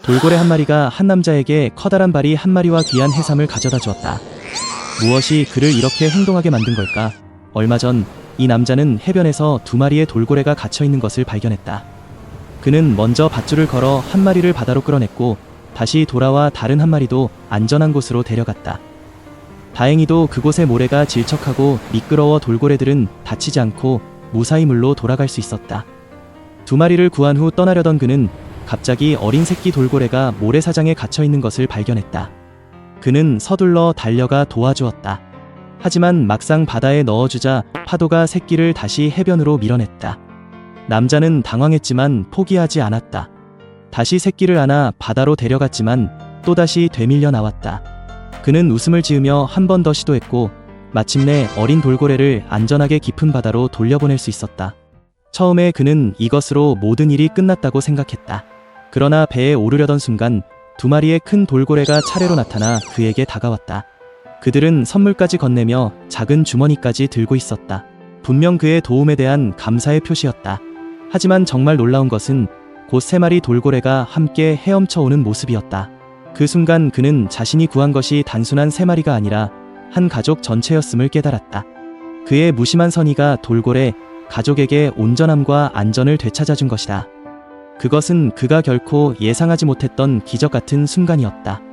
돌고래 한 마리가 한 남자에게 커다란 발이 한 마리와 귀한 해삼을 가져다 주었다. 무엇이 그를 이렇게 행동하게 만든 걸까? 얼마 전 이 남자는 해변에서 두 마리의 돌고래가 갇혀 있는 것을 발견했다. 그는 먼저 밧줄을 걸어 한 마리를 바다로 끌어냈고 다시 돌아와 다른 한 마리도 안전한 곳으로 데려갔다. 다행히도 그곳의 모래가 질척하고 미끄러워 돌고래들은 다치지 않고 무사히 물로 돌아갈 수 있었다. 두 마리를 구한 후 떠나려던 그는 갑자기 어린 새끼 돌고래가 모래사장에 갇혀 있는 것을 발견했다. 그는 서둘러 달려가 도와주었다. 하지만 막상 바다에 넣어주자 파도가 새끼를 다시 해변으로 밀어냈다. 남자는 당황했지만 포기하지 않았다. 다시 새끼를 안아 바다로 데려갔지만 또다시 되밀려 나왔다. 그는 웃음을 지으며 한 번 더 시도했고 마침내 어린 돌고래를 안전하게 깊은 바다로 돌려보낼 수 있었다. 처음에 그는 이것으로 모든 일이 끝났다고 생각했다. 그러나 배에 오르려던 순간 두 마리의 큰 돌고래가 차례로 나타나 그에게 다가왔다. 그들은 선물까지 건네며 작은 주머니까지 들고 있었다. 분명 그의 도움에 대한 감사의 표시였다. 하지만 정말 놀라운 것은 곧 세 마리 돌고래가 함께 헤엄쳐 오는 모습이었다. 그 순간 그는 자신이 구한 것이 단순한 세 마리가 아니라 한 가족 전체였음을 깨달았다. 그의 무심한 선의가 돌고래 가족에게 온전함과 안전을 되찾아준 것이다. 그것은 그가 결코 예상하지 못했던 기적 같은 순간이었다.